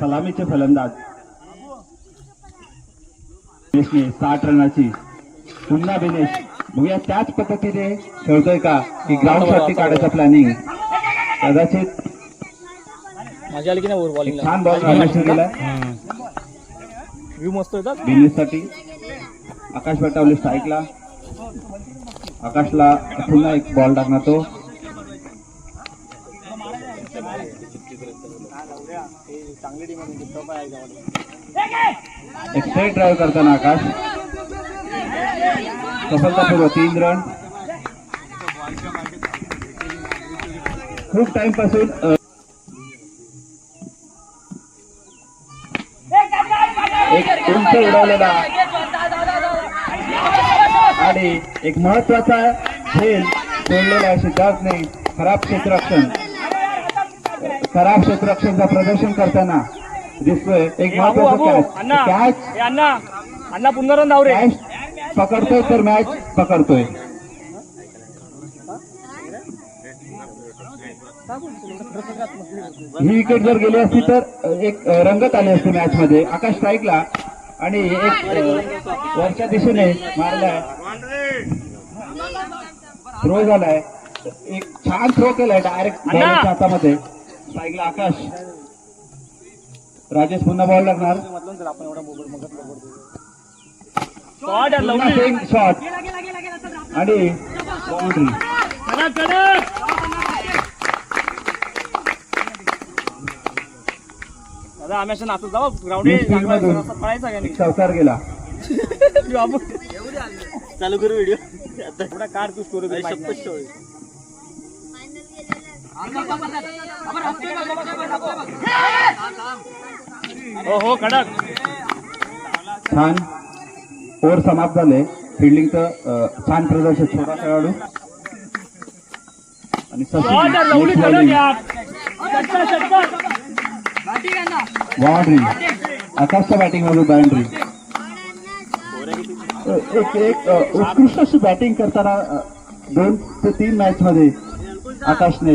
सलामीचे फलंदाज. साठ रनाची पुन्हा दिनेश बघूया त्याच पद्धतीने खेळतोय का की ग्राउंड शॉटची काढायचं प्लॅनिंग कदाचित आली की नाही छान बॉल रमेशने केलाय व्ह्यू मस्त आकाश बटावले स्ट्राईकला आकाशला पुन्हा एक बॉल टाकणार तो. चांगली टीम आहे एक स्ट्रेट ड्राईव्ह करताना आकाश. सफलतापूर्वक तीन रन खूप टाइमपासून एक उंच उडवलेला आणि एक महत्त्वाचा खेळ सोडलेला सिद्धार्थने. खराब क्षेत्ररक्षण. खराब क्षेत्ररक्षणचं प्रदर्शन करताना दिसतोय. एक महत्वाचं कॅच अण्णा अण्णा मॅच पकडतोय तर मॅच पकडतोय. ही विकेट जर गेली असती तर एक रंगत आली असती मॅच मध्ये. आकाश स्ट्राईकला आणि एक वरच्या दिशेने मारलाय. थ्रो झालाय. एक छान थ्रो केलाय डायरेक्ट हातामध्ये. स्ट्राईकला आकाश. राजेश पुन्हा बॉल लागणार. आपण एवढा मोबाईल मगत शॉट आणि बाउंड्री चौकार गेला. चालू करू व्हिडिओ एवढा कार तू स्टोरी हो हो कडक छान. ओव्हर समाप्त झाले. फिल्डिंगचं अं, छान प्रदर्शन. छोटा खेळाडू. आणि. बाउंड्री. आकाशच्या बॅटिंग मधून बाउंड्री एक एक उत्कृष्ट अशी बॅटिंग करताना दोन ते तीन मॅच मध्ये आकाशने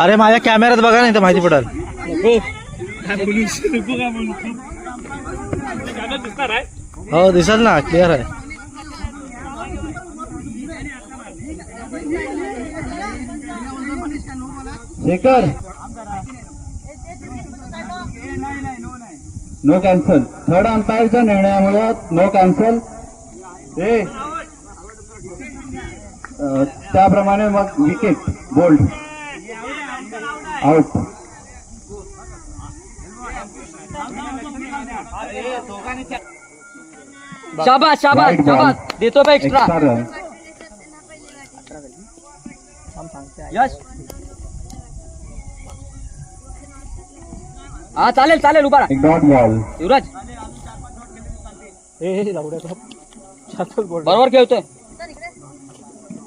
अरे माझ्या कॅमेऱ्यात बघा नाही तर माहिती पडेल. हो दिसेल ना क्लिअर आहे. शेखर. नो कॅन्सल थर्ड अंपायरच्या निर्णयामुळे नो कॅन्सल ए. त्याप्रमाणे मग विकेट बोल्ड आउट शाबास शाबास Right ball. शाबास. देतो बा एक्स्ट्रा यश. हा चालेल चालेल उभा राहा. एक डॉट बॉल युवराज. हे लावड्या बरोबर खेळतोय.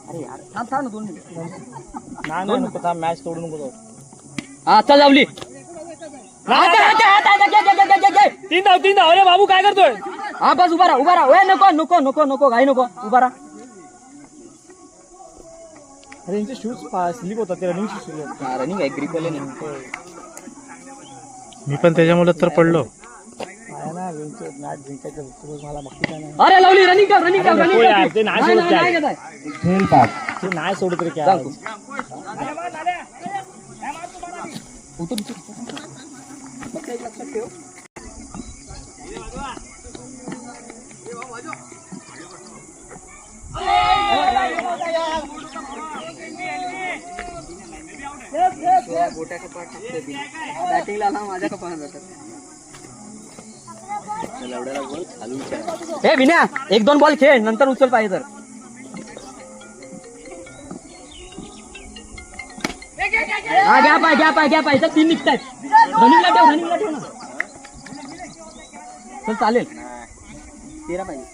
अरे यार थांब थांब ना दोन मिनिट. नाही नको मॅच तोडू नको जाऊ. हा चल जावली. तीन धाव तीन धाव. अरे बाबू काय करतोय? हा बस उभा राहा उभा राहा. ओय, नको नको नको नको घाई नको. उभा राहा. अरे यांचे शूज स्लिप होतात ते रनिंग शूज रनिंग आहे ग्रिप वाले मी पण त्याच्यामुळे तर पडलो. आहे ना यांचे मॅच जिंकायचं फक्त मला बाकी काय नाही. अरे लवली रनिंग कर रनिंग रनिंग नको यार, कर ते नाही सोडत नाही, काय. नाही, नाही. झेल पास ते नाही सोडत रे काय. उतर फक्त एक लक्षात ठेव बॅटिंगला माझ्या कपाळात जातात हे विना एक दोन बॉल खेळ नंतर उचल पाहिजे तर. हा घ्या पाय घ्या पाय घ्या पाय तीन निघतायत. रनिंगला ठेव रनिंगला ठेव ना. चल चालेल. तेरा पाहिजे.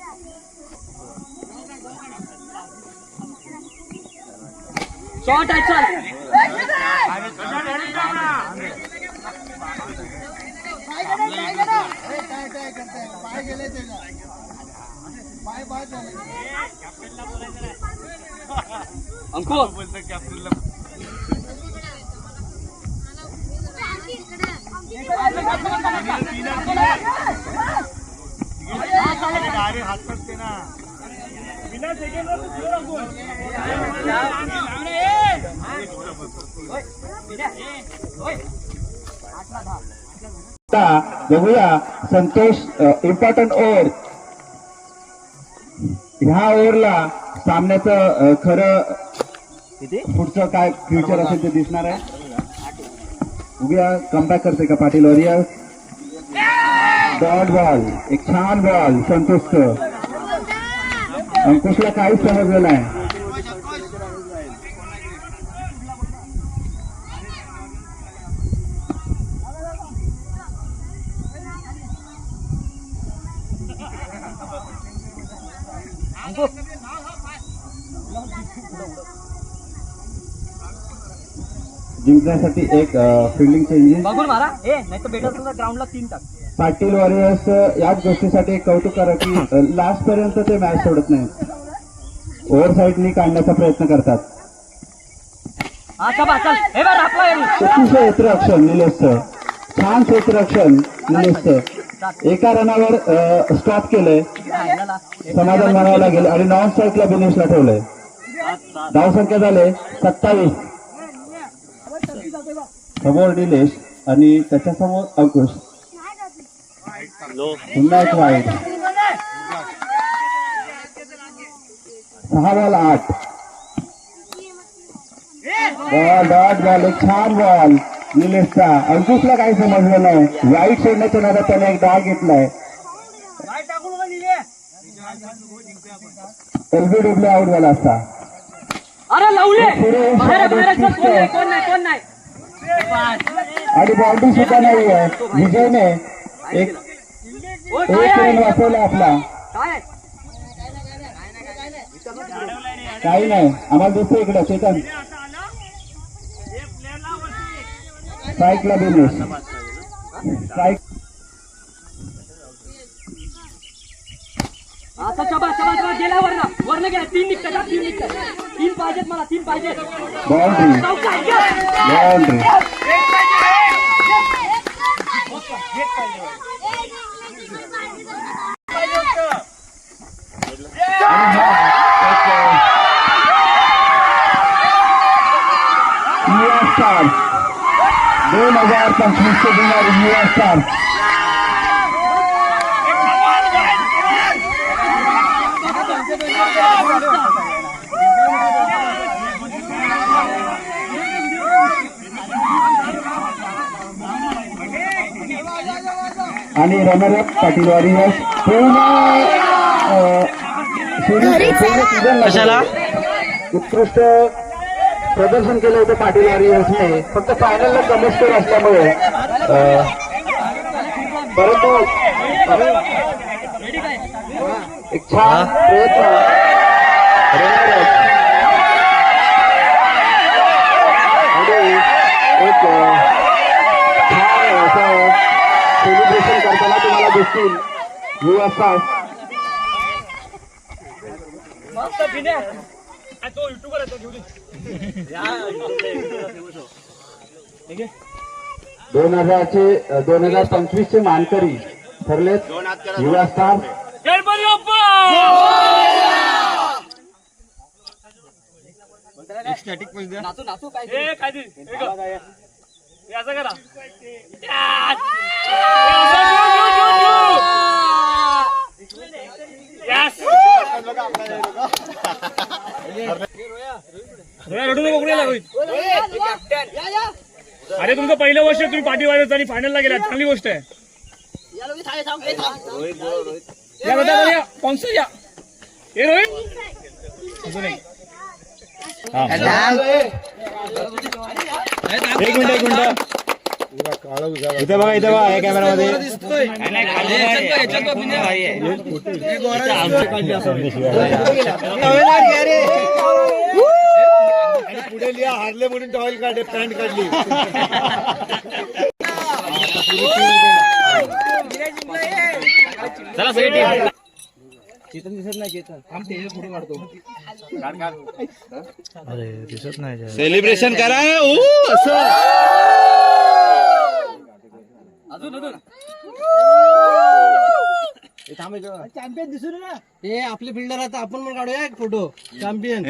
शॉर्ट आहे चल. अंकु कॅप्टनला बघूया संतोष इम्पॉर्टंट ओव्हर ह्या ओव्हरला सामन्याचं खरं पुढचं काय फ्युचर असेल ते दिसणार आहे. उभ्या कमबॅक करते का पाटील वरिया? डॉट बॉल एक छान बॉल संतुष्ट. अंकुशला काहीच समजलं नाही. जिंकण्यासाठी एक फिल्डिंग चेंजेस बघून मारा ए नाही तर बेटर असेल तर ग्राउंडला तीन टाक. पाटील वॉरियर्स याच गोष्टीसाठी एक कौतुक करा की लास्ट पर्यंत ते मॅच सोडत नाहीत. ओव्हर साईडनी काढण्याचा प्रयत्न करतात. अतिशय क्षेत्ररक्षण निलेशचं छान क्षेत्ररक्षण निलेशचं एका रनावर स्टॉप केलंय. समाधान मानावं लागेल. आणि नॉन स्ट्राईकला बिनेशला ठेवलंय. धावसंख्या झाले सत्तावीस. समोर निलेश आणि त्याच्यासमोर अंकुश पुन्हा एक वाईट. सहा बॉल आठ. बॉल डॉट बॉल एक छान बॉल. निलेशचा. अंकुशला काही समजलं नाही. वाईट सोडण्याच्या नादात त्याने एक डॉग घेतलाय. एलबीडब्ल्यू आउट झाला असता अरे लावले. कोण नाही? कोण नाही? आणि बाउंड्री सुद्धा नाही आहे. विजयने एक एक रन वाचवला आपला. काही नाही. आम्हाला दिसतो इकडं चेतन. स्ट्राईकला बिनेश स्ट्राईक आता चबा चबा चबा गेला वरनं. वरनं गेला. तीन निघतात तीन निघतात. तीन पाहिजेत मला तीन पाहिजेत. दोन हजार पंचवीसचे विनर युवा आणि रनरअप पाटील वॉरियर्स पूर्ण कशाला? उत्कृष्ट प्रदर्शन केलं होतं पाटील वॉरियर्सने फक्त फायनलला कमी स्कोर असल्यामुळे अ, परंतु एक छान प्रयत्न runner-up. आणि एक अ, छान असं सेलिब्रेशन करताना तुम्हाला दिसतील युवा मस्त बिने. तो आहे तो घेऊ दे दोन हजारचे दोन हजार पंचवीस चे मानकरी ठरलेत. युवा स्टार गणपती बाप्पा नाचू नाचू काय ए काय ते? हे गं. हे असं करा यास! हे असं घेऊ, घेऊ, घेऊ, घेऊ. यास! रोया, रडू नको. अरे तुमचं पहिलं वर्ष तुम्ही पाठी वाजत आणि फायनलला गेला चांगली गोष्ट आहे. या बघा या स्पॉन्सर या. हे रोहित. अजून एक. एक मिनिट एक मिनिट. इथे बघा इथे बघा या कॅमेरामध्ये पुढे लिहा हारले म्हणून टॉवेल काढले पॅन्ट काढली चला सगळी टीम अरे दिसत नाही जरा. सेलिब्रेशन करा चॅम्पियन दिसून ना. हे आपले बिल्डर आता आपण पण काढूया एक फोटो चॅम्पियन